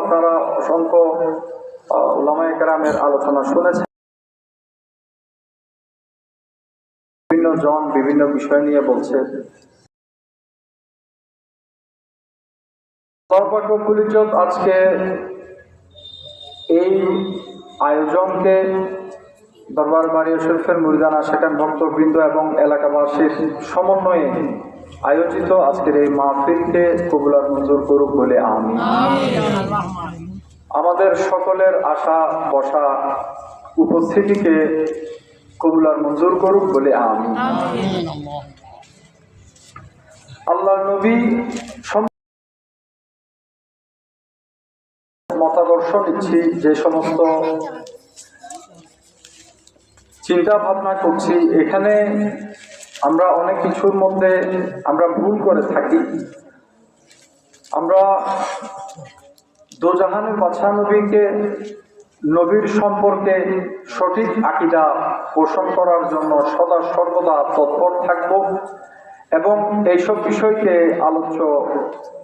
আপনারা অসংখ্য ওলামায় কেরামের আলোচনা শুনেছেন। বিভিন্ন জন বিভিন্ন বিষয় নিয়ে বলছে। সর্বাগ্রপুলিজত আজকে এই আয়োজনকে দরবার বাড়িয়া শরীফের মুরিদানা সেখান ভক্তবৃন্দ এবং এলাকাবাসীর সমন্বয়ে আয়োজিত আজকের এই মাহফিলকে কবুলার মঞ্জুর করুক বলে আমি। আমাদের সকলের আশা বসা উপস্থিতিকে কবুলার মঞ্জুর করুক বলে আমি। আল্লাহ নবী মতাদর্শ নিচ্ছি, যে সমস্ত চিন্তা ভাবনা করছি, এখানে আমরা অনেক কিছুর মধ্যে আমরা ভুল করে থাকি। আমরা দোজাহানের বাদশাহ নবীকে, নবীর সম্পর্কে সঠিক আকিদা পোষণ করার জন্য সদা সর্বদা তৎপর থাকব এবং এইসব বিষয়কে আলোচ্য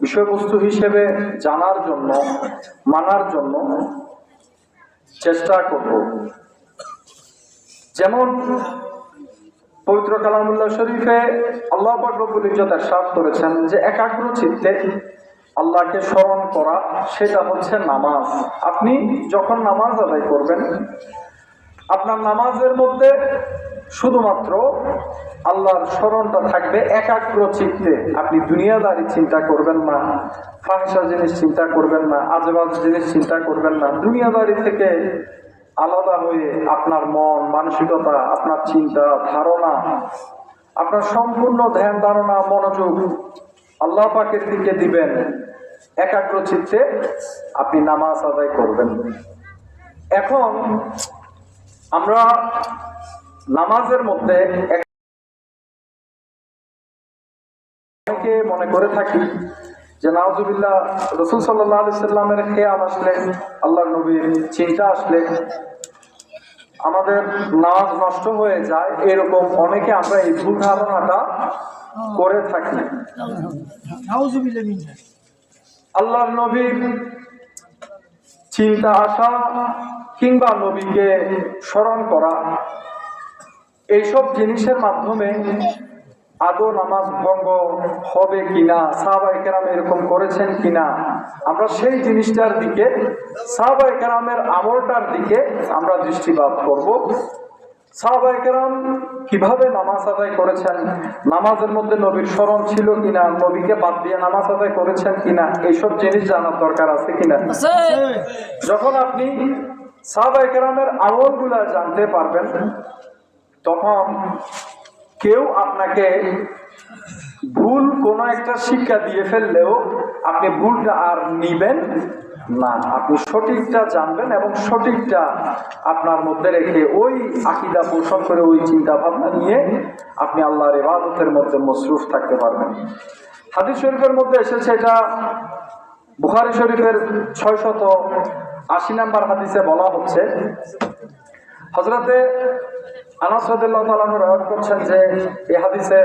বিষয়বস্তু হিসেবে জানার জন্য, মানার জন্য চেষ্টা করব। যেমন পবিত্র কালামুল্লাহ শরীফে আল্লাহ পাকরবুল ইজ্জত সাফ করেছেন যে একাগ্র চিত্তে আল্লাহকে স্মরণ করা, সেটা হচ্ছে নামাজ। আপনি যখন নামাজ আদায় করবেন, আপনার নামাজের মধ্যে শুধুমাত্র আল্লাহর স্মরণটা থাকবে একাগ্র চিত্তে। আপনি দুনিয়াদারি চিন্তা করবেন না ফাহিসা জিনিস চিন্তা করবেন না, আজেবাজ জিনিস চিন্তা করবেন না। দুনিয়াদারি থেকে আলাদা হয়ে আপনার মন, মানসিকতা, আপনার চিন্তা, ধারণা, আপনার সম্পূর্ণ ধ্যান, ধারণা, মনোযোগ আল্লাহ পাকের দিকে দিবেন। একাগ্র চিত্তে আপনি নামাজ আদায় করবেন। এখন আমরা নামাজের মধ্যে মনে করে থাকি। যে নাওজুবিল্লাহ রসুল সাল্লাহ আলি সাল্লামের খেয়াল আসলে আল্লাহ নবীর চিন্তা আসলে আমাদের নামাজ নষ্ট হয়ে যায় এরকম অনেকে আমরা এই ভুল ধারণাটা করে থাকি। নাউজুবিল্লাহ আল্লাহর নবীর চিন্তা আসা কিংবা নবীকে স্মরণ করা এইসব জিনিসের মাধ্যমে আদৌ নামাজ ভঙ্গ হবে কিনা সাহাবাই কেরাম এরকম করেছেন কিনা, আমরা সেই জিনিসটার দিকে সাহাবাই কেরামের আমলটার দিকে আমরা দৃষ্টিপাত করব। সাহাবাই কেরাম কীভাবে নামাজ আদায় করেছেন, নামাজের মধ্যে নবীর স্মরণ ছিল কিনা, নবীকে বাদ দিয়ে নামাজ আদায় করেছেন কিনা, এইসব জিনিস জানার দরকার আছে কিনা? যখন আপনি সাহাবাই কেরামের আমলগুলা জানতে পারবেন, তখন কেউ আপনাকে ভুল কোনো একটা শিক্ষা দিয়ে ফেললেও আপনি ভুলটা আর নিবেন না। আপনি সঠিকটা জানবেন এবং সঠিকটা আপনার মধ্যে রেখে ওই আকিদা পোষণ করে, ওই চিন্তা ভাবনা নিয়ে আপনি আল্লাহর ইবাদতের মধ্যে মসরুফ থাকতে পারবেন। হাদিস শরীফের মধ্যে এসেছে এটা। বুখারি শরীফের ছয় শত আশি নাম্বার হাদিসে বলা হচ্ছে হজরতে আনাস রাদিয়াল্লাহু তাআলা রাওয়াত করছেন যে এই হাদিসে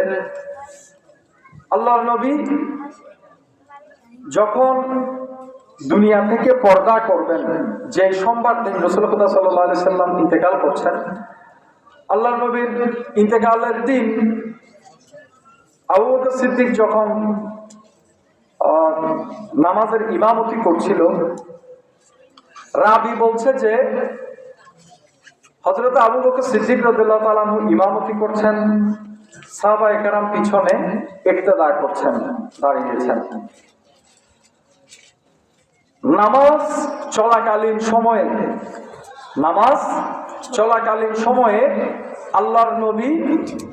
আল্লাহর নবী যখন দুনিয়া থেকে পর্দা করবেন, যে সোমবার দিন রসুল খুদা সাল্লাহ সাল্লাম ইন্তেকাল করছেন আল্লাহ নবীর ইন্তেকালের দিন আবু সিদ্দিক যখন নামাজের ইমামতি করছিল, রাবি বলছে যে হজরত আবু বকর সিদ্দিক রদুল্লাহ তালাহু ইমামতি করছেন। সাহাবা একরাম পিছনে ইক্তেদা করছেন, দাঁড়িয়েছেন। নামাজ চলাকালীন সময়ে, নামাজ চলাকালীন সময়ে আল্লাহর নবী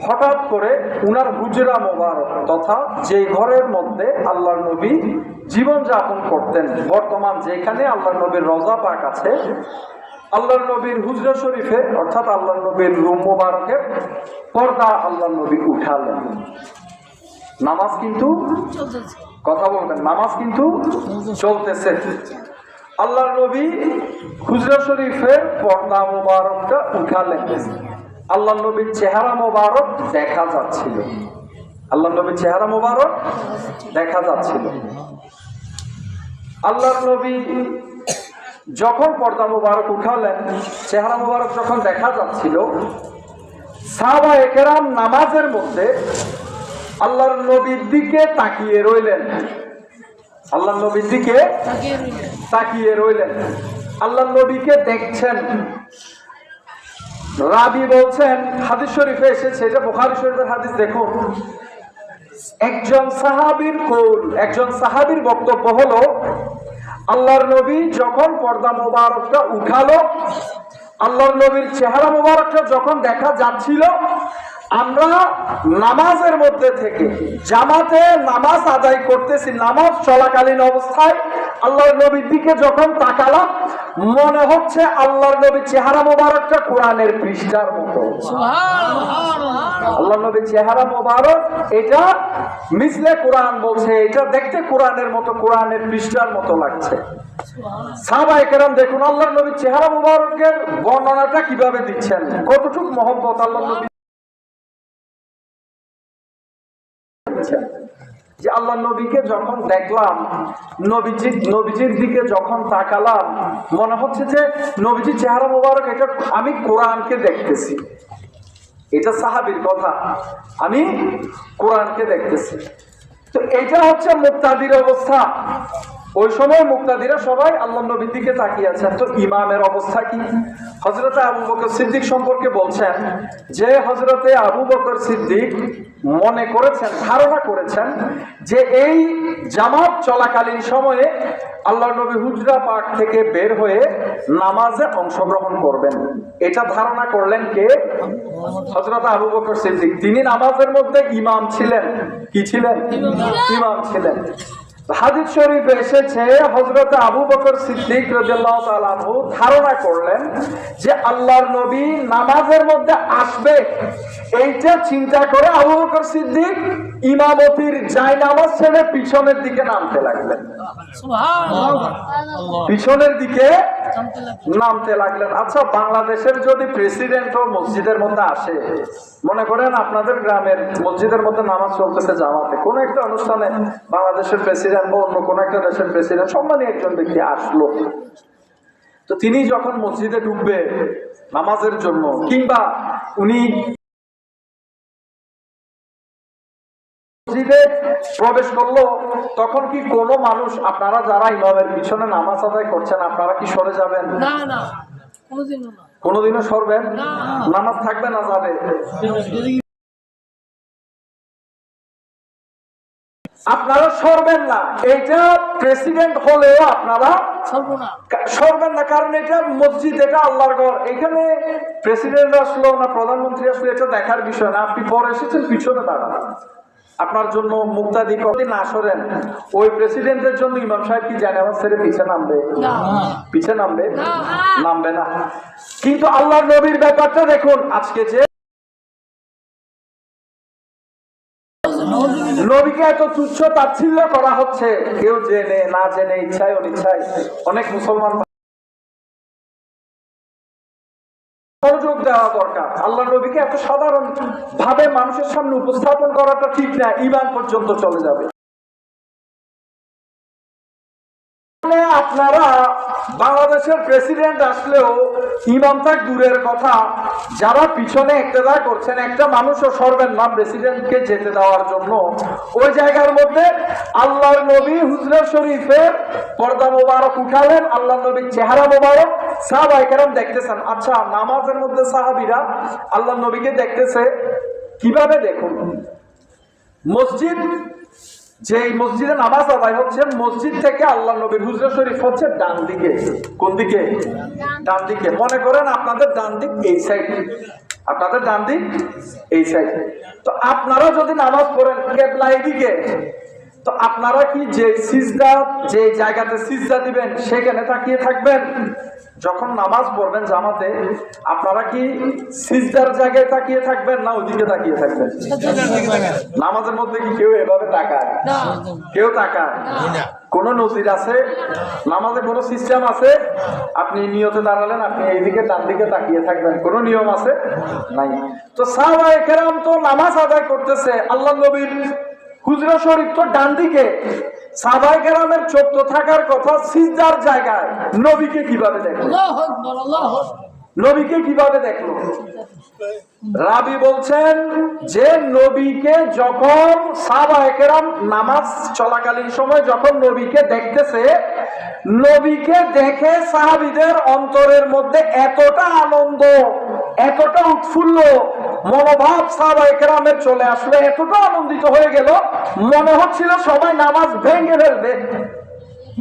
হঠাৎ করে উনার হুজরা মোবারক তথা যে ঘরের মধ্যে আল্লাহর নবী জীবন যাপন করতেন, বর্তমান যেখানে আল্লাহর নবীর রজা পাক আছে আল্লাহর নবীর হুজরা শরীফে অর্থাৎ আল্লাহর নবীর রুম মোবারকের পর্দা আল্লাহর নবী উঠালেন। নামাজ কিন্তু কথা বলবেন নামাজ কিন্তু চলতেছে। আল্লাহর নবী হুজরা শরীফের পর্দা মোবারকটা উঠালেন। আল্লাহ নবীর চেহারা মোবারক দেখা যাচ্ছিল। আল্লাহ নবীর চেহারা মোবারক দেখা যাচ্ছিল। আল্লাহর নবী যখন পর্দা মুবারক উঠালেন, চেহারা মুবারক যখন দেখা যাচ্ছিল, সাহাবা একেরাম নামাজের মধ্যে আল্লাহর নবীর দিকে তাকিয়ে রইলেন। আল্লাহর নবীর দিকে তাকিয়ে রইলেন। আল্লাহ নবীকে দেখছেন। রাবি বলছেন, হাদিস শরীফে এসেছে, এটা বুখারী শরীফের হাদিস, দেখুন। একজন সাহাবীর কৌল, একজন সাহাবীর বক্তব্য হলো আল্লাহর নবী যখন পর্দা মোবারকটা উঠালো আল্লাহর নবীর চেহারা মোবারকটা যখন দেখা যাচ্ছিল আমরা নামাজের মধ্যে থেকে জামাতে নামাজ আদায় করতেছি, নামাজ চলাকালীন অবস্থায় আল্লাহর নবীর দিকে যখন তাকালাম, মনে হচ্ছে আল্লাহর নবীর চেহারা মোবারকটা কোরআনের পৃষ্ঠার মতো। আল্লাহ নবীর চেহারা মোবারক, এটা মিসলে কোরআন বলছে, এটা দেখতে কোরআনের মতো, কোরআনের পৃষ্ঠার মতো লাগছে। সাহাবায়ে কেরাম দেখুন আল্লাহ নবীর চেহারা মোবারকের বর্ণনাটা কীভাবে দিচ্ছেন? কতটুকু মহব্বত আল্লাহ নবী দিচ্ছেন। যে আল্লাহ নবীকে যখন দেখলাম, নবীজি নবীজির দিকে যখন তাকালাম, মনে হচ্ছে যে নবীজির চেহারা মোবারক, এটা আমি কোরআনকে দেখতেছি। এটা সাহাবির কথা, আমি কোরআনকে দেখতেছি। তো এটা হচ্ছে মুক্তাদির অবস্থা। ওই সময় মুক্তাদিরা সবাই আল্লাহ নবীর দিকে তাকিয়ে আছেন। তো ইমামের অবস্থা কি? হজরতে আবু বকর সিদ্দিক সম্পর্কে বলছেন যে হজরতে আবু বকর সিদ্দিক মনে করেছেন, ধারণা করেছেন যে এই জামাত চলাকালীন সময়ে আল্লাহ নবী হুজরা পাক থেকে বের হয়ে নামাজে অংশগ্রহণ করবেন। এটা ধারণা করলেন কে? হজরত আবু বকর সিদ্দিক। তিনি নামাজের মধ্যে ইমাম ছিলেন। কি ছিলেন? ইমাম ছিলেন। হাদিস শরীফে এসেছে হজরত আবু বকর সিদ্দিক ধারণা করলেন যে আল্লাহর নবী নামাজের মধ্যে আসবে। এইটা চিন্তা করে আবু বকর সিদ্দিক ইমামতির জায় নামাজ ছেড়ে পিছনের দিকে নামতে লাগলেন। পিছনের দিকে নামতে লাগলেন। আচ্ছা বাংলাদেশের যদি প্রেসিডেন্ট ও মসজিদের মধ্যে আসে, মনে করেন আপনাদের গ্রামের মসজিদের মধ্যে নামাজ চলতেছে জামাতে, কোনো একটা অনুষ্ঠানে বাংলাদেশের প্রেসিডেন্ট বা অন্য কোনো একটা দেশের প্রেসিডেন্ট, সম্মানী একজন ব্যক্তি আসলো। তো তিনি যখন মসজিদে ঢুকবে নামাজের জন্য, কিংবা উনি মসজিদে প্রবেশ করল তখন কি কোনো মানুষ আপনারা যারা ইমামের পিছনে নামাজ আদায় করছেন আপনারা কি সরে যাবেন? না না কোনোদিনও না। কোনোদিনও সরবেন? নামাজ থাকবে না যাবে? আপনারা সরবেন না। এইটা প্রেসিডেন্ট হলেও আপনারা সরবেন না কারণ এটা মসজিদ এটা আল্লাহর ঘর। এখানে প্রেসিডেন্ট আসলো না প্রধানমন্ত্রী আসলো এটা দেখার বিষয় না। আপনি পরে এসেছেন পিছনে দাঁড়ান। আপনার জন্য মুক্তাদি যদি না সরেন ওই প্রেসিডেন্টের জন্য ইমাম সাহেব কি জানে আমার ছেড়ে পিছে নামবে? পিছে নামবে? নামবে না। কিন্তু আল্লাহর নবীর ব্যাপারটা দেখুন আজকে যে নবীকে এত তুচ্ছ তাচ্ছিল্য করা হচ্ছে কেউ জেনে না জেনে ইচ্ছায় অনিচ্ছায় অনেক মুসলমান দেওয়া দরকার। আল্লাহ নবীকে এত সাধারণ ভাবে মানুষের সামনে উপস্থাপন করাটা ঠিক না ইমান পর্যন্ত চলে যাবে। মানে আপনারা বাংলাদেশের প্রেসিডেন্ট আসলেও ইমাম থাক দূরের কথা, যারা পিছনে একতেদা করছেন, একটা মানুষও সরবেন না প্রেসিডেন্টকে যেতে দেওয়ার জন্য, ওই জায়গার মধ্যে আল্লাহর নবী হুজরা শরীফের পর্দা মোবারক উঠালেন আল্লাহ নবীর চেহারা মোবারক সাহাবাই কেরাম দেখতেছেন আচ্ছা নামাজের মধ্যে সাহাবিরা আল্লাহ নবীকে দেখতেছে, কীভাবে দেখুন? মসজিদ যে মসজিদে নামাজ আদায় হচ্ছে, মসজিদ থেকে আল্লাহ নবীর হুজরা শরীফ হচ্ছে ডান দিকে। কোন দিকে? ডান দিকে। মনে করেন আপনাদের ডান দিক এই সাইড আপনাদের ডান দিক এই সাইড তো আপনারা যদি নামাজ পড়েন কেবলা এইদিকে তো আপনারা কি যে সিজদা যে জায়গাতে সিজদা দিবেন, সেখানে তাকিয়ে থাকবেন? যখন নামাজ পড়বেন জামাতে আপনারা কি সিজদার জায়গায় তাকিয়ে থাকবেন না ওইদিকে তাকিয়ে থাকবেন? নামাজের মধ্যে কি কেউ এভাবে তাকায়? কেউ তাকায়? কোন নজির আছে? নামাজে কোনো সিস্টেম আছে? আপনি নিয়তে দাঁড়ালেন আপনি এইদিকে ডান দিকে তাকিয়ে থাকবেন। কোনো নিয়ম আছে? নাই। তো সাহাবায়ে কেরাম তো নামাজ আদায় করতেছে। আল্লাহ নবীর হুজরা শরীফ তো ডান দিকে। সাবাই কেরামের চোখ তো থাকার কথা সিজদার জায়গায়। নবীকে কীভাবে দেখল। নবীকে কীভাবে দেখল? রাবি বলছেন যে নবীকে যখন সাহাবা একরাম নামাজ চলাকালীন সময় যখন নবীকে দেখতেছে নবীকে দেখে সাহাবিদের অন্তরের মধ্যে এতটা আনন্দ এতটা উৎফুল্ল মনোভাব সাহাবা একরামের চলে আসলো এতটা আনন্দিত হয়ে গেল মনে হচ্ছিল সবাই নামাজ ভেঙে ফেলবে।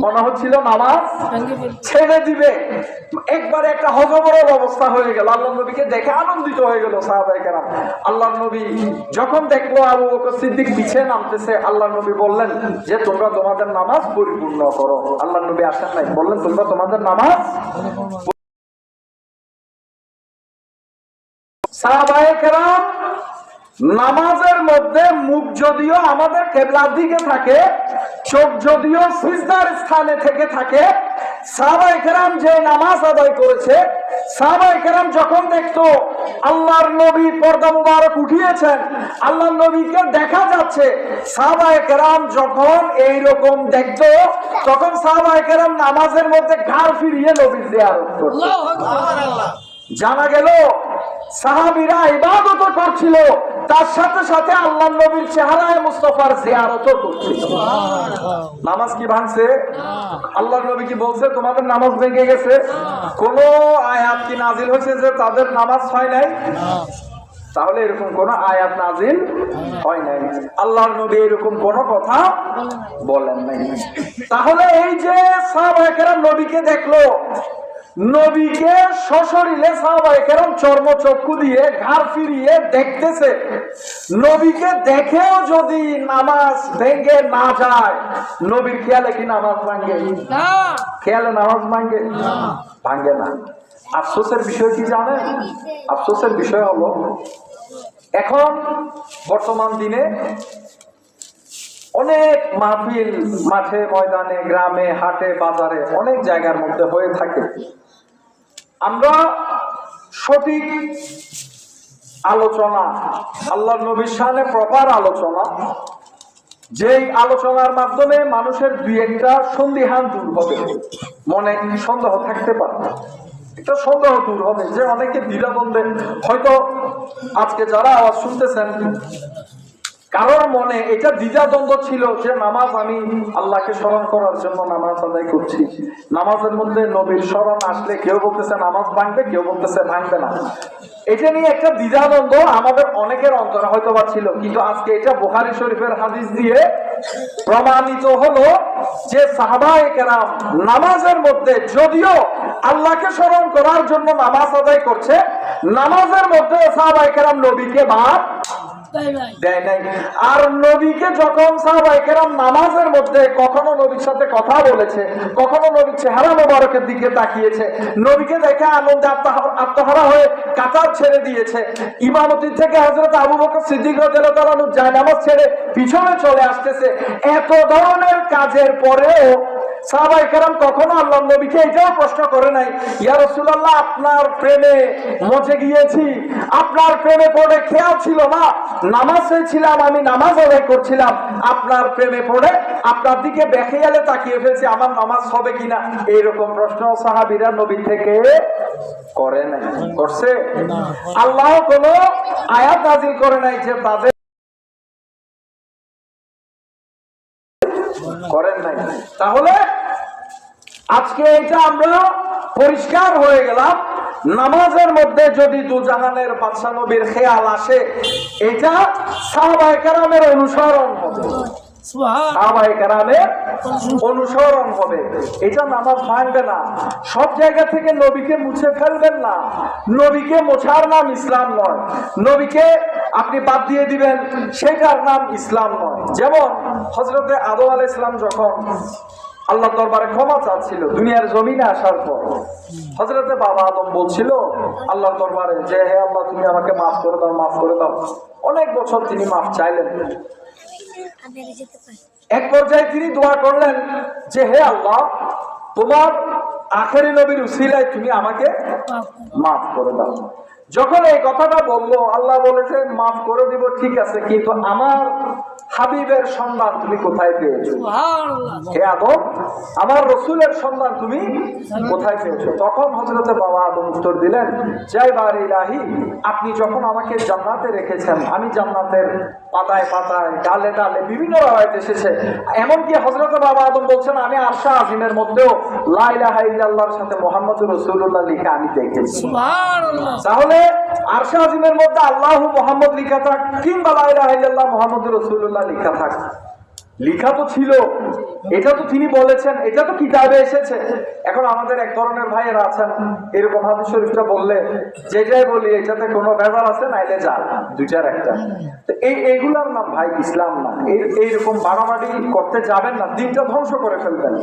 মনে হচ্ছিল নামাজ ছেড়ে দিবে। একবারে একটা হজবরল অবস্থা হয়ে গেল। আল্লাহ নবীকে দেখে আনন্দিত হয়ে গেল সাহাবাই কেরাম। আল্লাহ নবী যখন দেখল আবু বকর সিদ্দিক পিছিয়ে নামতেছে আল্লাহ নবী বললেন যে তোমরা তোমাদের নামাজ পরিপূর্ণ করো। আল্লাহ নবী আসেন নাই বললেন তোমরা তোমাদের নামাজ নামাজের মধ্যে মুখ যদিও আমাদের কেবলার দিকে থাকে চোখ যদিও সিজদার স্থানে থেকে থাকে সাহাবায়ে কেরাম যে নামাজ আদায় করেছে সাহাবায়ে কেরাম যখন দেখতো আল্লাহর নবী পর্দা মুবারক উঠিয়েছেন আল্লাহর নবীকে দেখা যাচ্ছে সাহাবায়ে কেরাম যখন এই রকম দেখতো তখন সাহাবায়ে কেরাম নামাজের মধ্যে ঘাড় ফিরিয়ে নবীর আকবার। জানা গেল সাহাবিরা ইবাদত করছিল, তার সাথে সাথে আল্লাহ নবীর চেহারায় মুস্তফার জিয়ারত করছিল। নামাজ কি ভাঙছে? আল্লাহ নবী কি বলছে, তোমাদের নামাজ ভেঙে গেছে? কোন আয়াত কি নাজিল হয়েছে যে তাদের নামাজ হয় নাই? তাহলে এরকম কোন আয়াত নাজিল হয় নাই। আল্লাহর নবী এরকম কোন কথা বলেন নাই। তাহলে এই যে সাহাবাহাম নবীকে দেখল নবীকে সশরীরে সাহাবাহাম চর্ম চক্ষু দিয়ে ঘাড় ফিরিয়ে দেখতেছে। নবীকে দেখেও যদি নামাজ ভেঙে না যায় নবীর খেয়ালে কি নামাজ ভাঙ্গে না। খেয়ালে নামাজ ভাঙ্গে ভাঙ্গে না। আফসোসের বিষয় কি জানেন? আফসোসের বিষয় হলো এখন বর্তমান দিনে অনেক মাহফিল মাঠে ময়দানে গ্রামে হাটে বাজারে অনেক জায়গার মধ্যে হয়ে থাকে। আমরা সঠিক আলোচনা আল্লাহ নবীর সামনে প্রপার আলোচনা, যেই আলোচনার মাধ্যমে মানুষের দুই একটা সন্দিহান দূর হবে, মনে সন্দেহ থাকতে পারে একটা সন্দেহ দূর হবে যে অনেকে দ্বিধাদ্বন্দ্বে। হয়তো আজকে যারা আওয়াজ শুনতেছেন কারোর মনে এটা দ্বিধাদ্বন্দ্ব ছিল যে নামাজ আমি আল্লাহকে স্মরণ করার জন্য নামাজ আদায় করছি। নামাজের মধ্যে নবীর স্মরণ আসলে কেউ বলতেছে নামাজ ভাঙবে, কেউ বলতেছে ভাঙবে না। এটা নিয়ে একটা দ্বিধাদ্বন্দ্ব আমাদের অনেকের অন্তরে হয়তো বা ছিল। কিন্তু আজকে এটা বুখারি শরীফের হাদিস দিয়ে প্রমাণিত হলো যে সাহাবায়ে কেরাম নামাজের মধ্যে যদিও আল্লাহকে স্মরণ করার জন্য নামাজ আদায় করছে, নামাজের মধ্যে সাহাবায়ে কেরাম নবীকে বাদ দেয় নাই। আর নবীকে যখন সাহাবায়ে কেরাম নামাজের মধ্যে কখনো নবীর সাথে কথা বলেছে, কখনো নবীর চেহারা মোবারকের দিকে তাকিয়েছে, নবীকে দেখে আনন্দে আত্মহারা হয়ে কাতার ছেড়ে দিয়েছে। থেকে হযরত আবু বকর সিদ্দিক যায় নামাজ ছেড়ে পিছনে চলে আসতেছে। এত ধরনের কাজের পরেও সাহাবাই কখনো আল্লাহ নবীকে এটাও প্রশ্ন করে নাই আপনার প্রেমে মজে গিয়েছি আপনার প্রেমে পড়ে খেয়াল ছিল না? নামাজে ছিলাম আমি নামাজ আদায় করছিলাম। আপনার প্রেমে পড়ে আপনার দিকে বেখেয়ালে তাকিয়ে ফেলছি আমার নামাজ হবে কিনা? এইরকম প্রশ্ন সাহাবীরা নবী থেকে করে নাই। করছে? আল্লাহ কোনো আয়াত নাজিল করে নাই যে তাদের করেন নাই। তাহলে আজকে এটা আমরা পরিষ্কার হয়ে গেলাম। নামাজের মধ্যে যদি দুজাহানের বাদশা নবীর খেয়াল আসে এটা সাহাবায়ে কেরামের অনুসরণ হবে। অনুসরণ হবে। এটা নামাজ ভাঙবে না। সব জায়গা থেকে নবীকে মুছে ফেলবেন না। নবীকে মোছার নাম ইসলাম নয়। নবীকে আপনি বাদ দিয়ে দিবেন সেটার নাম ইসলাম নয়। যেমন হজরতে আদম আলাইহিস ইসলাম যখন আল্লাহ দরবারে ক্ষমা চাচ্ছিল দুনিয়ার জমিনে আসার পর। হজরতে বাবা আদম বলছিল আল্লাহ দরবারে যে হে আল্লাহ তুমি আমাকে মাফ করে দাও মাফ করে দাও। অনেক বছর তিনি মাফ চাইলেন। এক পর্যায়ে তিনি দোয়া করলেন যে হে আল্লাহ তোমার আখেরি নবীর উসিলায় তুমি আমাকে মাফ মাফ করে দাও। যখন এই কথাটা বলল আল্লাহ বলেছে মাফ করে দিব ঠিক আছে কিন্তু আমার হাবিবের সন্ধান তুমি কোথায় পেয়েছ? হে আদম আমার রসুলের সন্ধান তুমি কোথায় পেয়েছ? তখন হজরতে বাবা আদম উত্তর দিলেন জয় বার ইলাহি আপনি যখন আমাকে জান্নাতে রেখেছেন আমি জান্নাতের পাতায় পাতায় ডালে ডালে বিভিন্ন রায়ত এসেছে এমনকি হজরতে বাবা আদম বলছেন আমি আশা আজিমের মধ্যেও লাইলাহা ইল্লাল্লাহর সাথে মোহাম্মদ রসুল্লাহ লিখে আমি দেখেছি। আল্লাহ তাহলে আরশা আজিমের মধ্যে আল্লাহ মোহাম্মদ লিখা থাক কিংবা লাইলাহা মোহাম্মদ রসুল্লাহ লিখা থাক। লিখা তো ছিল, এটা তো তিনি বলেছেন, এটা তো কিতাবে এসেছে। এখন আমাদের এক ধরনের ভাইয়েরা আছেন, এরকম হাদিস শরীফটা বললে, যেটাই বলি, এটাতে কোনো ব্যাপার আছে? নাইলে যার দুইটার একটা। এই, এইগুলার নাম ভাই, ইসলাম না। এই, এইরকম বাড়াবাড়ি করতে যাবেন না, দিনটা ধ্বংস করে ফেলবেন।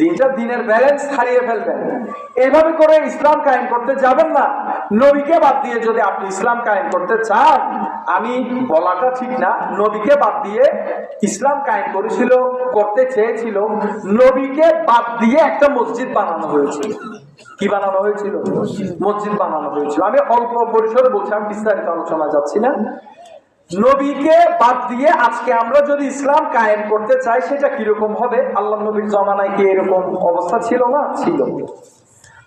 দিনটা দিনের ব্যালেন্স হারিয়ে ফেলবেন। এইভাবে করে ইসলাম কায়েম করতে যাবেন না। নবীকে বাদ দিয়ে যদি আপনি ইসলাম কায়েম করতে চান, আমি বলাটা ঠিক না। নবীকে বাদ দিয়ে ইসলাম কায়েম করেছিল, করতে চেয়েছিল, নবীকে বাদ দিয়ে একটা মসজিদ বানানো হয়েছিল। কি বানানো হয়েছিল? মসজিদ বানানো হয়েছিল। আমি অল্প পরিসরে বলছি, আমি বিস্তারিত আলোচনা যাচ্ছি না। নবীকে বাদ দিয়ে আজকে আমরা যদি ইসলাম কায়েম করতে চাই, সেটা কীরকম হবে? আল্লাহ নবীর জমানায় কি এরকম অবস্থা ছিল না? ছিল।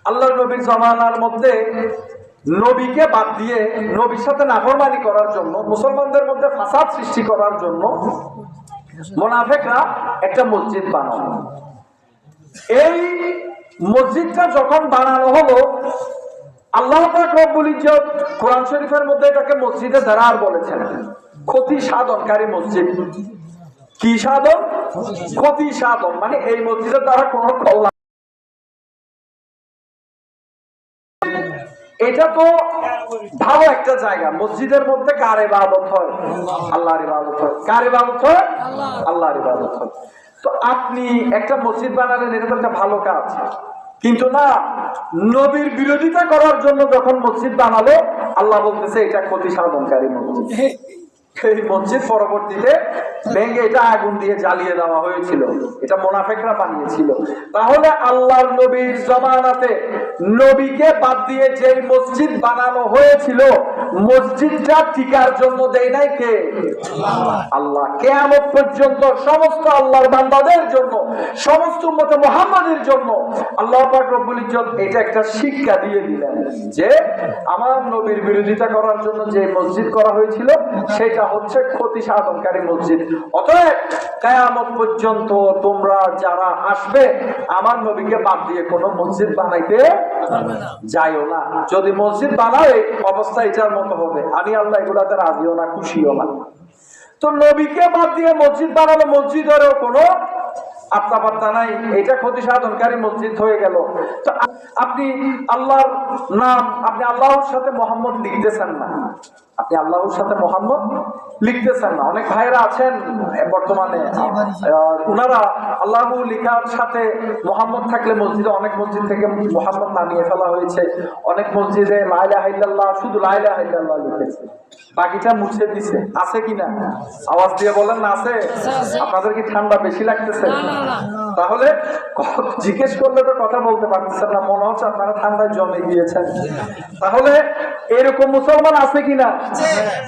আল্লাহ নবীর জমানার মধ্যে নবীকে বাদ দিয়ে নবীর সাথে নাফরমানি করার জন্য, মুসলমানদের মধ্যে ফাসাদ সৃষ্টি করার জন্য মোনাফেকরা একটা মসজিদ বানানো এই মসজিদটা যখন বানানো হলো, আল্লাহ রব্বুল ইজ্জত কোরআন শরীফের মধ্যে এটাকে মসজিদে দাঁড়ার বলেছেন। ক্ষতি সাধনকারী মসজিদ। কি সাধন? ক্ষতি সাধন। মানে এই মসজিদের দ্বারা কোনো কল্যাণ এটা তো ভালো একটা জায়গা। মসজিদের মধ্যে কার ইবাদত হয়? আল্লাহর ইবাদত হয়। কার ইবাদত হয়? আল্লাহর ইবাদত হয়। তো আপনি একটা মসজিদ বানালেন, এটা তো একটা ভালো কাজ। কিন্তু না, নবীর বিরোধিতা করার জন্য যখন মসজিদ বানালো, আল্লাহ বলতেছে, এটা ক্ষতি সাধনকারী মসজিদ। এই মসজিদ পরবর্তীতে ভেঙে এটা আগুন দিয়ে জ্বালিয়ে দেওয়া হয়েছিল। এটা মোনাফেকরা বানিয়েছিল। তাহলে আল্লাহর নবীর জমানাতে নবীকে বাদ দিয়ে যে মসজিদ বানানো হয়েছিল, মসজিদটা টিকার জন্য দেয় নাই কে? আল্লাহ। কেয়ামত পর্যন্ত সমস্ত আল্লাহর বান্দাদের জন্য, সমস্ত মতে মোহাম্মদের জন্য আল্লাহ পাক রব্বুল এটা একটা শিক্ষা দিয়ে দিলেন যে আমার নবীর বিরোধিতা করার জন্য যে মসজিদ করা হয়েছিল, সেটা হচ্ছে ক্ষতি সাধনকারী মসজিদ। অতএব কেয়ামত পর্যন্ত তোমরা যারা আসবে আমার নবীকে বাদ দিয়ে কোনো মসজিদ বানাইতে যাইও না। যদি মসজিদ বানায় অবস্থা এটার মতো হবে। আমি আল্লাহ এগুলাতে রাজিও না খুশিও না। তো নবীকে বাদ দিয়ে মসজিদ বানানো মসজিদেরও কোনো আত্মা পাত্তা নাই। এটা ক্ষতি সাধনকারী মসজিদ হয়ে গেল। তো আপনি আল্লাহর নাম আপনি আল্লাহর সাথে মোহাম্মদ লিখতেছেন না। আপনি আল্লাহর সাথে মোহাম্মদ লিখতেছেন না। অনেক ভাইরা আছেন বর্তমানে। উনারা আল্লাহ লিখার সাথে মোহাম্মদ থাকলে মসজিদে অনেক মসজিদ থেকে মোহাম্মদ নামিয়ে ফেলা হয়েছে। অনেক মসজিদে লাইলা হাইল্লাহ শুধু লাইলা হাইল্লাহ লিখেছে। বাকিটা মুছে দিছে। আছে কিনা? আওয়াজ দিয়ে বলেন না আছে। আপনাদের কি ঠান্ডা বেশি লাগতেছে? তাহলে জিজ্ঞেস করলে তো কথা বলতে পারতেছেন না মনে হচ্ছে আপনারা ঠান্ডায় জমে গিয়েছেন। তাহলে এরকম মুসলমান আছে কিনা?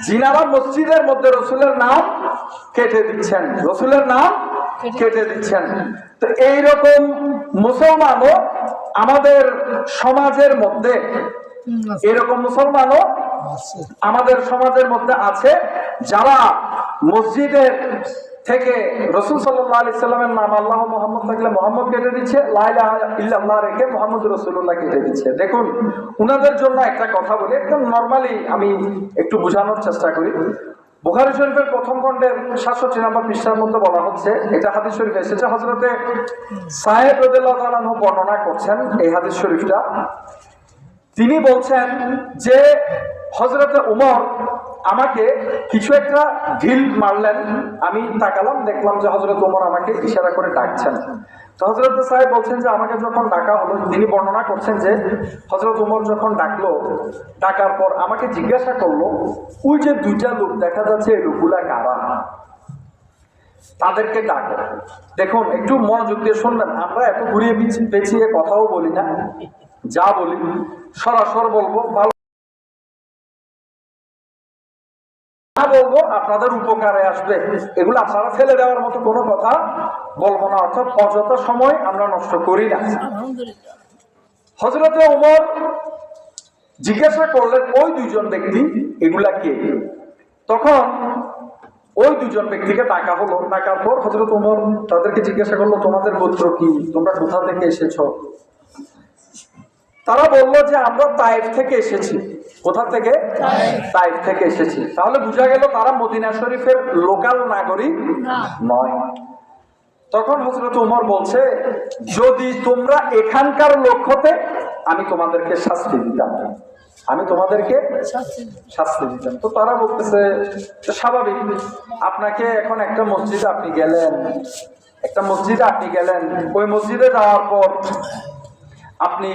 যিনারা মসজিদের মধ্যে রসুলের নাম কেটে দিচ্ছেন রসুলের নাম কেটে দিচ্ছেন। তো এইরকম মুসলমানও আমাদের সমাজের মধ্যে এরকম মুসলমানও আমাদের সমাজের মধ্যে আছে যারা মসজিদের থেকে রসুল সাল্লামের নাম আল্লাহ মোহাম্মদ থাকলে মোহাম্মদ কেটে দিচ্ছে রেখে মোহাম্মদ রসুল্লাহ কেটে দিচ্ছে। দেখুন, উনাদের জন্য একটা কথা বলি, একদম নর্মালি আমি একটু বোঝানোর চেষ্টা করি। বুখারি শরীফের প্রথম খণ্ডের সাতষট্টি নম্বর পৃষ্ঠার মধ্যে বলা হচ্ছে, এটা হাদিস শরীফ এসেছে হজরতে সাহেব রদুল্লাহ বর্ণনা করছেন এই হাদিস শরীফটা। তিনি বলছেন যে হজরতে উমর আমাকে কিছু একটা ঢিল মারলেন। আমি তাকালাম, দেখলাম যে হজরত উমর আমাকে ইশারা করে ডাকছেন। তো হজরত সাহেব বলছেন যে, আমাকে যখন ডাকা হলো, তিনি বর্ণনা করছেন যে হজরত উমর যখন ডাকলো, ডাকার পর আমাকে জিজ্ঞাসা করল, ওই যে দুইটা লোক দেখা যাচ্ছে এই লোকগুলা কারা? তাদেরকে ডাকো। দেখুন, একটু মনোযোগ দিয়ে শুনবেন, আমরা এত ঘুরিয়ে পিছ- পেঁচিয়ে কথাও বলি না। যা বলি, সরাসর বলব, ভালো তা বলব আপনাদের উপকারে আসবে। এগুলো আপনারা ফেলে দেওয়ার মতো কোনো কথা বলব না অর্থাৎ অযথা সময় আমরা নষ্ট করি না। হজরতে ওমর জিজ্ঞাসা করলেন ওই দুইজন ব্যক্তি এগুলা কে? তখন ওই দুজন ব্যক্তিকে ডাকা হলো ডাকার পর হজরত ওমর তাদেরকে জিজ্ঞাসা করল তোমাদের গোত্র কি? তোমরা কোথা থেকে এসেছ? তারা বলল যে আমরা তাইফ থেকে এসেছি। কোথা থেকে? তাইফ থেকে এসেছি। তাহলে বোঝা গেল তারা মদিনা শরীফের লোকাল নাগরিক না। নয়। তখন হজরত উমর বলছে যদি তোমরা এখানকার লোক হতে আমি তোমাদেরকে শাস্তি দিতাম। আমি তোমাদেরকে শাস্তি দিতাম। তো তারা বলতেছে স্বাভাবিক আপনাকে এখন একটা মসজিদে আপনি গেলেন। একটা মসজিদে আপনি গেলেন। ওই মসজিদে যাওয়ার পর আপনি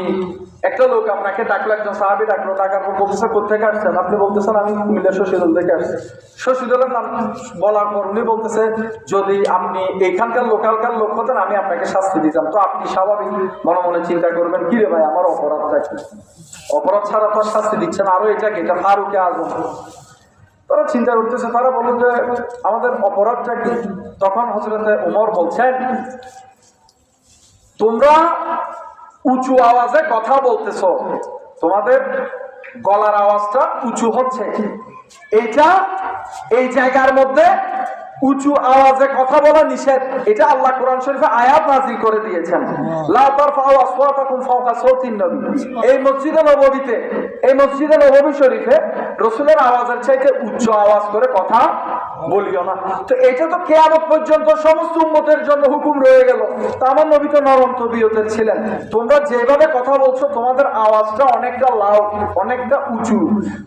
একটা লোক আপনাকে ডাকলো, একজন সাহাবি ডাকলো ডাকার পর বলতেছে কোথেকে আসছেন? আপনি বলতেছেন, আমি কুমিল্লা শশীদল থেকে আসছি। শশীদলের নাম বলার পর উনি বলতেছে, যদি আপনি এখানকার লোকালকার লোক হতেন, আমি আপনাকে শাস্তি দিতাম। তো আপনি স্বাভাবিক মনে মনে চিন্তা করবেন কি রে ভাই, আমার অপরাধটা কি? অপরাধ ছাড়া তো শাস্তি দিচ্ছেন আরও এটা কি? এটা ফারুকে আজম। তারা চিন্তা করতেছে তারা বলল যে, আমাদের অপরাধটা কি? তখন হজরতে উমর বলছেন, তোমরা উঁচু আওয়াজে কথা বলতেছো। তোমাদের গলার আওয়াজটা উঁচু হচ্ছে। এইটা এই জায়গার মধ্যে উঁচু আওয়াজে কথা বলা নিষেধ। এটা আল্লাহ কোরআন শরীফে আয়াত নাজিল করে দিয়েছেন। এই মসজিদে নববীতে, এই মসজিদে নববী শরীফে রসুলের আওয়াজের চাইতে উচ্চ আওয়াজ করে কথা বলিও না। তো এটা তো কেয়ামত পর্যন্ত সমস্ত উম্মতের জন্য হুকুম রয়ে গেল। তা আমার নবী তো নরম তবিয়তের ছিলেন। তোমরা যেভাবে কথা বলছো, তোমাদের আওয়াজটা অনেকটা লাউড অনেকটা উঁচু।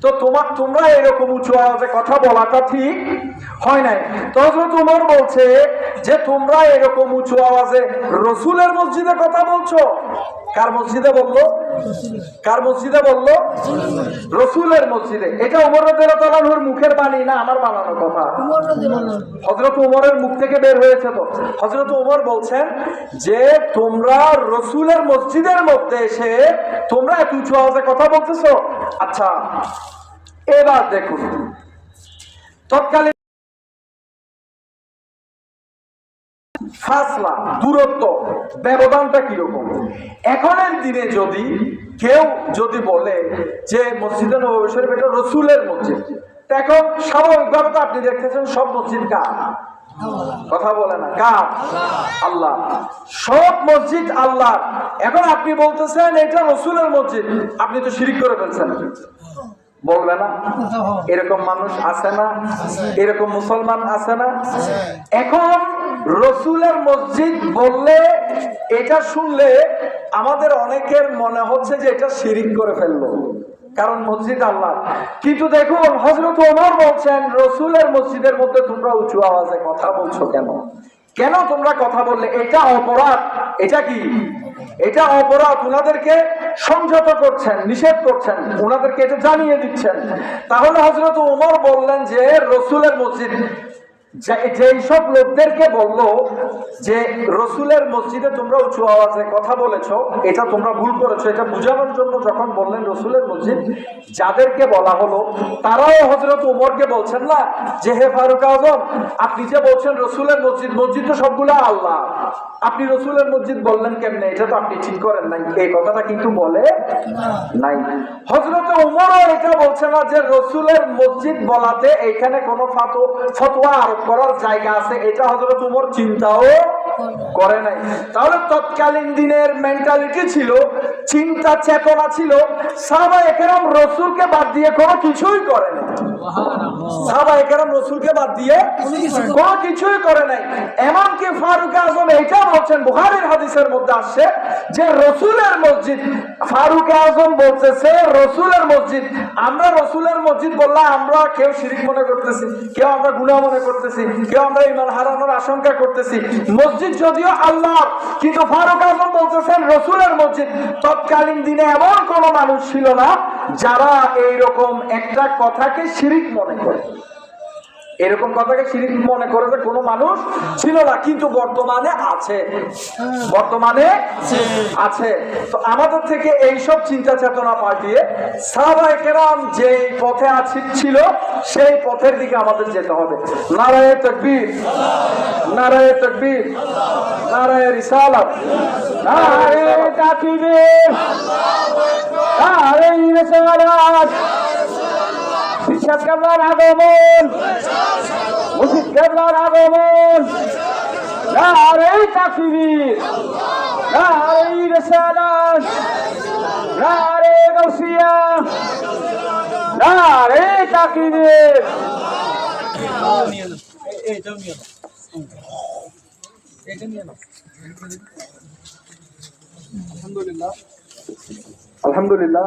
তো তোমার তোমরা এরকম উঁচু আওয়াজে কথা বলাটা ঠিক হয় নাই। তো তোমার বলছে যে, তোমরা এরকম উঁচু আওয়াজে রসুলের মসজিদে কথা বলছো? কার মসজিদে বলল? কার মসজিদে বলল? রসুলের মসজিদে। এটা উমর রাদিয়াল্লাহুর মুখের বাণী না আমার বানানো কথা? হজরত উমরের মুখ থেকে বের হয়েছে তো। হজরত উমর বলছেন যে তোমরা রসুলের মসজিদের মধ্যে এসে তোমরা এত উঁচু আওয়াজে কথা বলতেছো? আচ্ছা এবার দেখুন। তৎকালীন ফাসলা দূরত্ব ব্যবধানটা কীরকম? এখনের দিনে যদি কেউ যদি বলে যে মসজিদে নবী শরীফ এটা রসুলের মসজিদ এখন স্বাভাবিকভাবে তো আপনি দেখতেছেন সব মসজিদ কার? কথা বলে না কার? আল্লাহ। সব মসজিদ আল্লাহ এখন আপনি বলতেছেন এটা রসুলের মসজিদ আপনি তো শিরিক করে ফেলছেন। বলবে না? এরকম মানুষ আছে না? এরকম মুসলমান আছে না? এখন রসুলের মসজিদ বললে এটা শুনলে আমাদের অনেকের মনে হচ্ছে যে এটা শিরিক করে ফেলল, কারণ মসজিদ আল্লাহ। কিন্তু দেখুন হজরত ওমর বলছেন, রসুলের মসজিদের মধ্যে তোমরা উঁচু আওয়াজে কথা বলছো কেন? কেন তোমরা কথা বললে? এটা অপরাধ। এটা কি? এটা অপরাধ। ওনাদেরকে সংযত করছেন, নিষেধ করছেন ওনাদেরকে এটা জানিয়ে দিচ্ছেন। তাহলে হজরত উমর বললেন যে, রসুলের মসজিদ যেই সব লোকদেরকে বলল যে, রসুলের মসজিদে কথা এটা তোমরা ভুল করেছ, এটা জন্য যখন বললেন মসজিদ, যাদেরকে বলা হলো, তারাও হজরত উমরকে বলছেন না যে, হে ফারুক আজম, আপনি যে বলছেন রসুলের মসজিদ মসজিদ তো সবগুলো আল্লাহ, আপনি রসুলের মসজিদ বললেন কেমনে? এটা তো আপনি ঠিক করেন নাই। এই কথাটা কিন্তু বলে নাই। হজরত উমরও এটা বলছে না যে, রসুলের মসজিদ বলাতে এখানে কোনো ফাতো- ফতোয়া আরোপ করার জায়গা আছে, এটা হজরত উমর চিন্তাও করে নাই। তাহলে তৎকালীন দিনের মেন্টালিটি ছিল, চিন্তা, চেতনা ছিল সাহাবা এখানে রসুলকে বাদ দিয়ে কোনো কিছুই করে নাই। সাহাবা একরাম রসুলকে বাদ দিয়ে কিছুই করে নাই। ফারুক আজম বলছেন হাদিসের মধ্যে আসছে যে রসুলের মসজিদ, ফারুক আজম বলতেছে, রসুলের মসজিদ, আমরা রসুলের মসজিদ বললে আমরা কেউ শিরিক মনে করতেছি, কেউ আমরা গুনাহ মনে করতেছি, কেউ আমরা ইমান হারানোর আশঙ্কা করতেছি। মসজিদ যদিও আল্লাহ কিন্তু ফারুক আজম বলতেছেন, রসুলের মসজিদ, তৎকালীন দিনে এমন কোনো মানুষ ছিল না যারা এইরকম একটা কথাকে শিরিক মনে করে। এরকম কথাকে শিরিক মনে করে যে কোনো মানুষ ছিল না, কিন্তু বর্তমানে আছে। বর্তমানে আছে। তো আমাদের থেকে এই সব চিন্তা চেতনা পাল্টিয়ে সাহাবায়ে কেরাম যে পথে আছে ছিল, সেই পথের দিকে আমাদের যেতে হবে। নারায়ে তকবীর নারায়ে তকবীর, নারায়ে রিসালাত। নারায়ে তাকবীর। নারায়ে রিসালাত। বিশ্বাস কেবলার আগমন। মুর্শিদ কেবলার আগমন। নারে তাকবীর নারে রিসালাত নারে গাউসিয়া। নারে তাকবীর আলহামদুলিল্লাহ।